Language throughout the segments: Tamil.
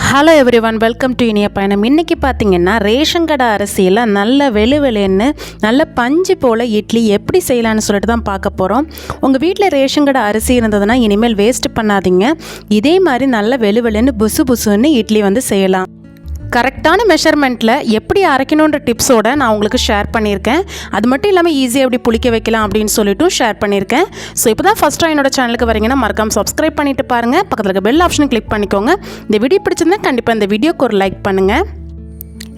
Hello everyone welcome to இனிய பயணம். இன்றைக்கி பார்த்தீங்கன்னா ரேஷன் கடை அரிசியில் நல்ல வெளு வெளுன்னு நல்ல பஞ்சு போல் இட்லி எப்படி செய்யலான்னு சொல்லிட்டு தான் பார்க்க போகிறோம் உங்கள் வீட்டில் ரேஷன் கடை அரிசி இருந்ததுன்னா இனிமேல் வேஸ்ட் பண்ணாதீங்க. இதே மாதிரி நல்ல வெளு வெளுன்னு புசு புசுன்னு இட்லி வந்து செய்யலாம். கரெக்டான மெஷர்மெண்ட்டில் எப்படி அரைக்கணுன்ற டிப்ஸோட நான் உங்களுக்கு ஷேர் பண்ணியிருக்கேன். அது மட்டும் இல்லாமல் ஈஸியாக எப்படி புளிக்க வைக்கலாம் அப்படின்னு சொல்லிட்டு ஷேர் பண்ணியிருக்கேன். ஸோ இப்போ தான் ஃபஸ்ட் டைம் என்னோட சேனலுக்கு வரீங்கன்னா மறக்காம சப்ஸ்கிரைப் பண்ணிட்டு பாருங்கள் பக்கத்தில் இருக்க பெல் ஆப்ஷனை கிளிக் பண்ணிக்கோங்க. இந்த வீடியோ பிடிச்சிருந்தா கண்டிப்பாக இந்த வீடியோக்கு ஒரு லைக் பண்ணுங்கள்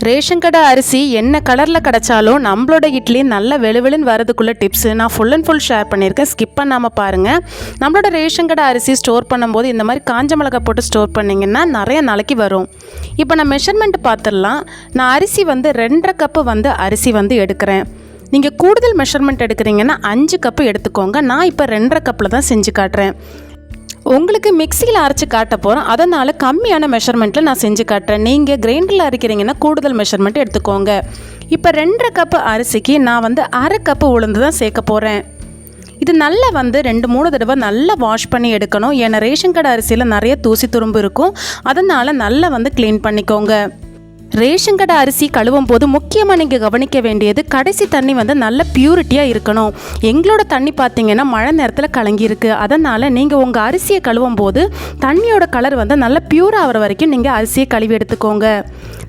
ரேஷன் கடை அரிசி என்ன கலரில் கிடச்சாலும் நம்மளோட இட்லி நல்ல வெளுவெளுன்னு வரதுக்குள்ள டிப்ஸு நான் ஃபுல் அண்ட் ஃபுல் ஷேர் பண்ணியிருக்கேன். ஸ்கிப் பண்ணாமல் பாருங்கள் நம்மளோட ரேஷன் கடை அரிசி ஸ்டோர் பண்ணும்போது இந்த மாதிரி காஞ்ச மிளகாய் போட்டு ஸ்டோர் பண்ணிங்கன்னா நிறைய நாளைக்கு வரும். இப்போ நான் மெஷர்மெண்ட் பார்த்துடலாம். நான் அரிசி வந்து ரெண்டரை கப்பு வந்து அரிசி வந்து எடுக்கிறேன். நீங்கள் கூடுதல் மெஷர்மெண்ட் எடுக்கிறீங்கன்னா அஞ்சு கப்பு எடுத்துக்கோங்க. நான் இப்போ ரெண்டரை கப்பில் தான் செஞ்சு காட்டுறேன். உங்களுக்கு மிக்சியில் அரைச்சி காட்ட போகிறோம் அதனால் கம்மியான மெஷர்மெண்ட்டில் நான் செஞ்சு காட்டுறேன். நீங்கள் கிரைண்டரில் அரைக்கிறீங்கன்னா கூடுதல் மெஷர்மெண்ட் எடுத்துக்கோங்க. இப்போ ரெண்டரை கப்பு அரிசிக்கு நான் வந்து அரை கப்பு உளுந்து தான் சேர்க்க போகிறேன் இது நல்லா வந்து ரெண்டு மூணு தடவை நல்லா வாஷ் பண்ணி எடுக்கணும். ஏன்னா ரேஷன் கடை அரிசியில் நிறைய தூசி துரும்பு இருக்கும். அதனால் நல்லா வந்து க்ளீன் பண்ணிக்கோங்க. ரேஷன் கடை அரிசி கழுவும் போது முக்கியமாக நீங்கள் கவனிக்க வேண்டியது கடைசி தண்ணி வந்து நல்ல பியூரிட்டியாக இருக்கணும். எங்களோட தண்ணி பார்த்தீங்கன்னா மழை நேரத்தில் கலங்கியிருக்கு. அதனால் நீங்கள் உங்கள் அரிசியை கழுவும் போது தண்ணியோட கலர் வந்து நல்ல பியூர் ஆகிற வரைக்கும் நீங்கள் அரிசியை கழுவி எடுத்துக்கோங்க.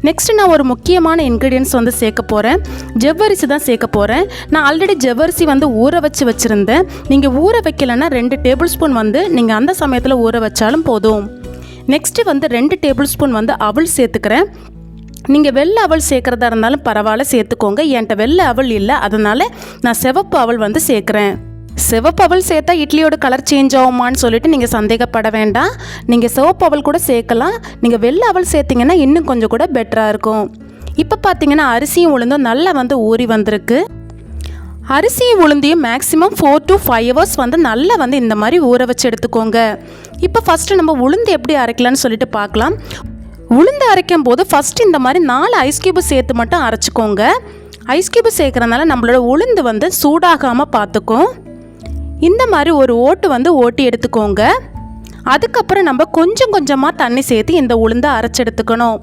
நெக்ஸ்ட் நான் ஒரு முக்கியமான இன்க்ரீடியன்ஸ் வந்து சேர்க்க போகிறேன் ஜவ்வரிசி தான் சேர்க்க போகிறேன் நான் ஆல்ரெடி ஜவ்வரிசி வந்து ஊற வச்சு வச்சுருந்தேன். நீங்கள் ஊற வைக்கலைன்னா ரெண்டு டேபிள் ஸ்பூன் வந்து நீங்கள் அந்த சமயத்தில் ஊற வச்சாலும் போதும். நெக்ஸ்ட்டு வந்து ரெண்டு டேபிள் ஸ்பூன் வந்து அவள் சேர்த்துக்கிறேன். நீங்கள் வெள்ளை அவள் சேர்க்குறதா இருந்தாலும் பரவாயில்ல சேர்த்துக்கோங்க. என்கிட்ட வெள்ளை அவல் இல்லை அதனால் நான் சிவப்பு அவல் வந்து சேர்க்குறேன். சிவப்பு அவள் சேர்த்தா இட்லியோட கலர் சேஞ்ச் ஆகுமான்னு சொல்லிட்டு நீங்கள் சந்தேகப்பட வேண்டாம். நீங்கள் சிவப்பு அவல் கூட சேர்க்கலாம். நீங்கள் வெள்ளை அவல் சேர்த்திங்கன்னா இன்னும் கொஞ்சம் கூட பெட்டராக இருக்கும். இப்போ பார்த்தீங்கன்னா அரிசியும் உளுந்தும் நல்லா வந்து ஊறி வந்திருக்கு. அரிசியும் உளுந்தையும் maximum four to five hours வந்து நல்லா வந்து இந்த மாதிரி ஊற வச்சு எடுத்துக்கோங்க. இப்போ ஃபஸ்ட்டு நம்ம உளுந்து எப்படி அரைக்கலான்னு சொல்லிட்டு பார்க்கலாம் உளுந்து அரைக்கும் போது ஃபஸ்ட் இந்த மாதிரி நாலு ஐஸ் கியூபு சேர்த்து மட்டும் அரைச்சிக்கோங்க. ஐஸ் கியூபு சேர்க்குறதுனால நம்மளோட உளுந்து வந்து சூடாகாமல் பார்த்துக்கும். இந்த மாதிரி ஒரு ஓட்டு வந்து ஓட்டி எடுத்துக்கோங்க. அதுக்கப்புறம் நம்ம கொஞ்சம் கொஞ்சமாக தண்ணி சேர்த்து இந்த உளுந்தை அரைச்சி எடுத்துக்கணும்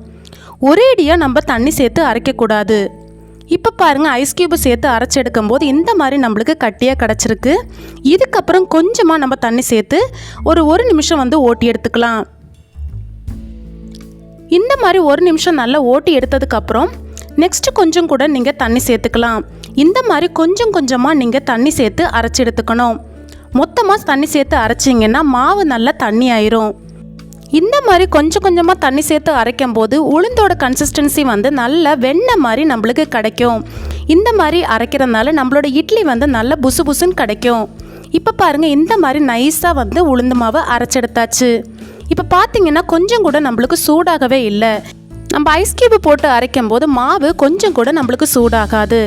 ஒரேடியாக நம்ம தண்ணி சேர்த்து அரைக்கக்கூடாது. இப்போ பாருங்கள் ஐஸ் கியூபு சேர்த்து அரைச்சி எடுக்கும்போது இந்த மாதிரி நம்மளுக்கு கட்டியாக கிடச்சிருக்கு. இதுக்கப்புறம் கொஞ்சமாக நம்ம தண்ணி சேர்த்து ஒரு ஒரு நிமிஷம் வந்து ஓட்டி எடுத்துக்கலாம். இந்த மாதிரி ஒரு நிமிஷம் நல்லா ஓட்டி எடுத்ததுக்கப்புறம் நெக்ஸ்ட் கொஞ்சம் கூட நீங்கள் தண்ணி சேர்த்துக்கலாம். இந்த மாதிரி கொஞ்சம் கொஞ்சமாக நீங்கள் தண்ணி சேர்த்து அரைச்சி எடுத்துக்கணும். மொத்தமாக தண்ணி சேர்த்து அரைச்சிங்கன்னா மாவு நல்லா தண்ணி ஆயிரும். இந்த மாதிரி கொஞ்சம் கொஞ்சமாக தண்ணி சேர்த்து அரைக்கும் போது உளுந்தோட கன்சிஸ்டன்சி வந்து நல்ல வெண்ணெய் மாதிரி நம்மளுக்கு கிடைக்கும். இந்த மாதிரி அரைக்கிறதுனால நம்மளோட இட்லி வந்து நல்ல புசு புசுன்னு கிடைக்கும். இப்போ பாருங்கள் இந்த மாதிரி நைஸாக வந்து உளுந்து மாவை அரைச்செடுத்தாச்சு இப்போ பார்த்தீங்கன்னா கொஞ்சம் கூட நம்மளுக்கு சூடாகவே இல்லை. நம்ம ஐஸ் கியூப் போட்டு அரைக்கும் போது மாவு கொஞ்சம் கூட நம்மளுக்கு சூடாகாது.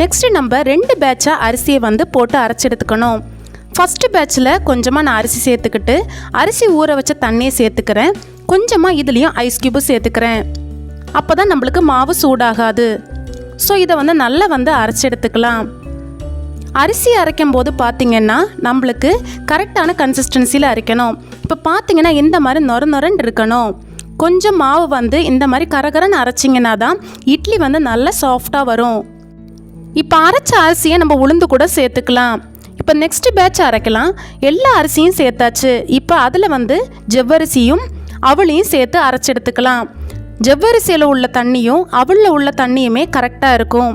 நெக்ஸ்ட்டு நம்ம ரெண்டு பேட்சாக அரிசியை வந்து போட்டு அரைச்செடுத்துக்கணும் ஃபஸ்ட்டு பேட்சில் கொஞ்சமாக நான் அரிசி சேர்த்துக்கிட்டு அரிசி ஊற வச்ச தண்ணியை சேர்த்துக்கிறேன். கொஞ்சமாக இதுலேயும் ஐஸ் கியூபு சேர்த்துக்கிறேன். அப்போ தான் நம்மளுக்கு மாவு சூடாகாது. ஸோ இதை வந்து நல்லா வந்து அரைச்சி எடுத்துக்கலாம். அரிசி அரைக்கும் போது பார்த்திங்கன்னா நம்மளுக்கு கரெக்டான கன்சிஸ்டன்சியில் அரைக்கணும். இப்போ பார்த்தீங்கன்னா இந்த மாதிரி நொர நொரன்னு இருக்கணும். கொஞ்சம் மாவு வந்து இந்த மாதிரி கரகரன்னு அரைச்சிங்கன்னா தான் இட்லி வந்து நல்லா சாஃப்டாக வரும். இப்போ அரைச்ச அரிசியை நம்ம உளுந்து கூட சேர்த்துக்கலாம். இப்போ நெக்ஸ்ட் பேட்ச் அரைக்கலாம். எல்லா அரிசியும் சேர்த்தாச்சு. இப்போ அதில் வந்து ஜவ்வரிசியும் அவளையும் சேர்த்து அரைச்சி எடுத்துக்கலாம் ஜவ்வரிசியில் உள்ள தண்ணியும் அவளில் உள்ள தண்ணியுமே கரெக்டாக இருக்கும்.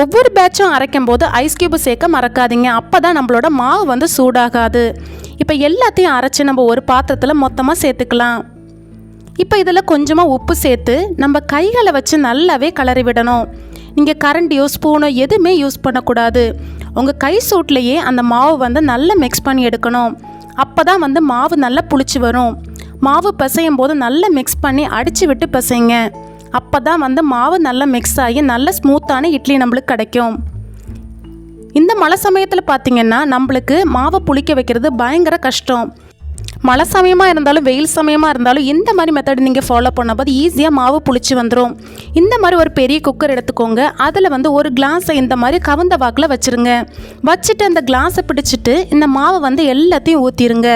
ஒவ்வொரு பேட்சும் அரைக்கும் போது ஐஸ் கியூப் சேர்க்க மறக்காதீங்க. அப்போ தான் நம்மளோட மாவு வந்து சூடாகாது. இப்போ எல்லாத்தையும் அரைச்சி நம்ம ஒரு பாத்திரத்தில் மொத்தமாக சேர்த்துக்கலாம். இப்போ இதில் கொஞ்சமாக உப்பு சேர்த்து நம்ம கைகளை வச்சு நல்லாவே கலரி விடணும். நீங்கள் கரண்டியோ ஸ்பூனோ எதுவுமே யூஸ் பண்ணக்கூடாது. உங்கள் கை சூட்லேயே அந்த மாவு வந்து நல்லா மிக்ஸ் பண்ணி எடுக்கணும். அப்போ தான் வந்து மாவு நல்லா புளிச்சு வரும். மாவு பிசையும் போது நல்லா மிக்ஸ் பண்ணி அடித்து விட்டு பிசைங்க. அப்போ தான் வந்து மாவு நல்லா மிக்ஸ் ஆகி நல்ல ஸ்மூத்தான இட்லி நம்மளுக்கு கிடைக்கும். இந்த மழை சமயத்தில் பார்த்தீங்கன்னா நம்மளுக்கு மாவை புளிக்க வைக்கிறது பயங்கர கஷ்டம். மழை சமயமாக இருந்தாலும் வெயில் சமயமாக இருந்தாலும் இந்த மாதிரி மெத்தட் நீங்கள் ஃபாலோ பண்ணும்போது ஈஸியாக மாவு புளிச்சு வந்துடும் இந்த மாதிரி ஒரு பெரிய குக்கர் எடுத்துக்கோங்க. அதில் வந்து ஒரு கிளாஸை இந்த மாதிரி கவுந்த வாக்கில் வச்சுருங்க. வச்சுட்டு அந்த கிளாஸை பிடிச்சிட்டு இந்த மாவை வந்து எல்லாத்தையும் ஊற்றிருங்க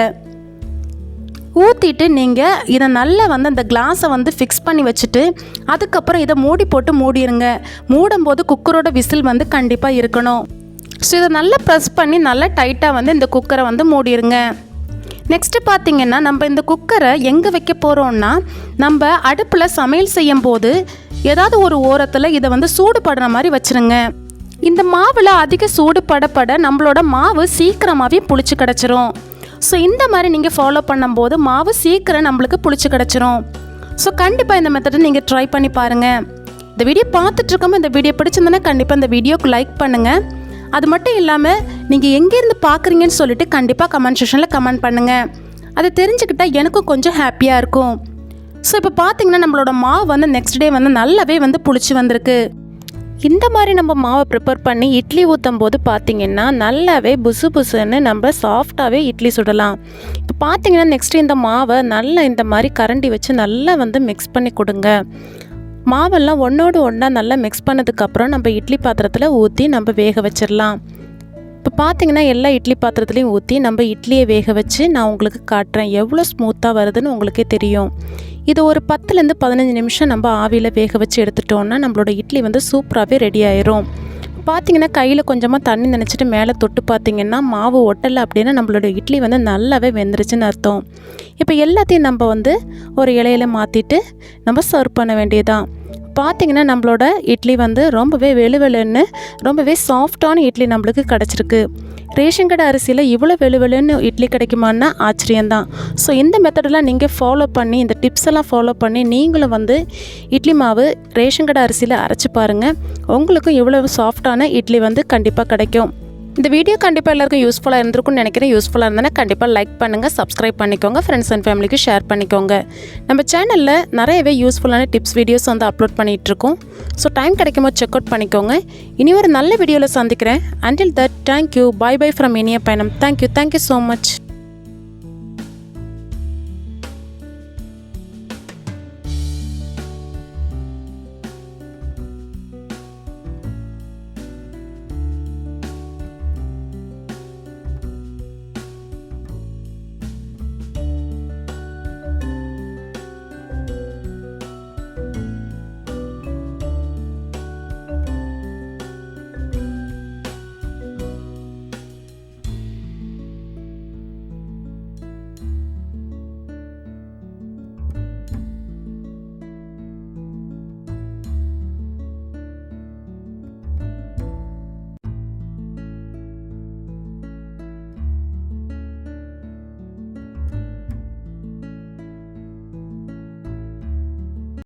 ஊற்றிட்டு நீங்கள் இதை நல்லா வந்து அந்த கிளாஸை வந்து ஃபிக்ஸ் பண்ணி வச்சுட்டு அதுக்கப்புறம் இதை மூடி போட்டு மூடிடுங்க மூடும்போது குக்கரோட விசில் வந்து கண்டிப்பாக இருக்கணும். ஸோ இதை நல்லா ப்ரெஸ் பண்ணி நல்லா டைட்டாக வந்து இந்த குக்கரை வந்து மூடிடுங்க நெக்ஸ்ட்டு பார்த்தீங்கன்னா நம்ம இந்த குக்கரை எங்கே வைக்க போகிறோம்னா நம்ம அடுப்பில் சமையல் செய்யும் போது ஏதாவது ஒரு ஓரத்தில் இதை வந்து சூடுபடுற மாதிரி வச்சுருங்க. இந்த மாவில் அதிக சூடு படப்பட நம்மளோட மாவு சீக்கிரமாகவே புளிச்சு கிடச்சிரும். ஸோ இந்த மாதிரி நீங்கள் ஃபாலோ பண்ணும்போது மாவு சீக்கிரம் நம்மளுக்கு புளிச்சு கிடச்சிரும். ஸோ கண்டிப்பாக இந்த மெத்தடை நீங்கள் ட்ரை பண்ணி பாருங்கள் இந்த வீடியோ பார்த்துட்ருக்கோம் இந்த வீடியோ பிடிச்சிருந்தனா கண்டிப்பாக இந்த வீடியோக்கு லைக் பண்ணுங்கள் அது மட்டும் இல்லாமல் நீங்கள் எங்கேருந்து பார்க்குறீங்கன்னு சொல்லிட்டு கண்டிப்பாக கமெண்ட் செஷனில் கமெண்ட் பண்ணுங்கள் அதை தெரிஞ்சுக்கிட்டால் எனக்கும் கொஞ்சம் ஹாப்பியாக இருக்கும். ஸோ இப்போ பார்த்தீங்கன்னா நம்மளோட மாவு வந்து நெக்ஸ்ட் டே வந்து நல்லாவே வந்து புளிச்சு வந்திருக்கு. இந்த மாதிரி நம்ம மாவை ப்ரிப்பேர் பண்ணி இட்லி ஊற்றும் போது பார்த்திங்கன்னா நல்லாவே புசு புசுன்னு நம்ம சாஃப்டாகவே இட்லி சுடலாம். இப்போ பார்த்திங்கன்னா நெக்ஸ்ட் இந்த மாவை நல்லா இந்த மாதிரி கரண்டி வச்சு நல்லா வந்து மிக்ஸ் பண்ணி கொடுங்க. மாவெல்லாம் ஒன்றோடு ஒன்றா நல்லா மிக்ஸ் பண்ணதுக்கப்புறம் நம்ம இட்லி பாத்திரத்தில் ஊற்றி நம்ம வேக வச்சிடலாம் இப்போ பார்த்தீங்கன்னா எல்லா இட்லி பாத்திரத்துலையும் ஊற்றி நம்ம இட்லியை வேக வச்சு நான் உங்களுக்கு காட்டுறேன். எவ்வளோ ஸ்மூத்தாக வருதுன்னு உங்களுக்கே தெரியும். இது ஒரு பத்துலேருந்து பதினஞ்சு நிமிஷம் நம்ம ஆவியில் வேக வச்சு எடுத்துட்டோன்னா நம்மளோட இட்லி வந்து சூப்பராகவே ரெடி ஆயிரும். பார்த்தீங்கன்னா கையில் கொஞ்சமாக தண்ணி நினச்சிட்டு மேலே தொட்டு பார்த்தீங்கன்னா மாவு ஒட்டலை அப்படின்னா நம்மளோட இட்லி வந்து நல்லாவே வெந்துருச்சுன்னு அர்த்தம். இப்போ எல்லாத்தையும் நம்ம வந்து ஒரு இலையில மாற்றிட்டு நம்ம சர்வ் பண்ண வேண்டியதான் பார்த்தீங்கன்னா நம்மளோட இட்லி வந்து ரொம்பவே வெளுவெளுன்னு ரொம்பவே சாஃப்டான இட்லி நம்மளுக்கு கிடச்சிருக்கு. ரேஷன் கடை அரிசியில் இவ்வளோ வெளுவெளுன்னு இட்லி கிடைக்குமான்னா ஆச்சரியம்தான். ஸோ இந்த மெத்தடெல்லாம் நீங்கள் ஃபாலோ பண்ணி இந்த டிப்ஸ் எல்லாம் ஃபாலோ பண்ணி நீங்களும் வந்து இட்லி மாவு ரேஷன் கடை அரிசியில் அரைச்சி பாருங்கள் உங்களுக்கும் இவ்வளோ சாஃப்டான இட்லி வந்து கண்டிப்பாக கிடைக்கும். இந்த வீடியோ கண்டிப்பாக எல்லாருக்கும் யூஸ்ஃபுல்லாக இருந்திருக்கும்னு நினைக்கிறேன். யூஸ்ஃபுல்லாக இருந்ததுன்னா கண்டிப்பாக லைக் பண்ணுங்கள் சப்ஸ்கிரைப் பண்ணிக்கோங்க ஃப்ரெண்ட்ஸ் அண்ட் ஃபேமிலிக்கு ஷேர் பண்ணிக்கோங்க. நம்ம சேனலில் நிறையவே யூஸ்ஃபுல்லான டிப்ஸ் வீடியோஸ் வந்து அப்லோட் பண்ணிகிட்ருக்கோம் ஸோ டைம் கிடைக்கும் போது செக் அவுட் பண்ணிக்கோங்க. இனி ஒரு நல்ல வீடியோவில் சந்திக்கிறேன். Until that thank you bye bye from இனிய பயணம். Thank you thank you so much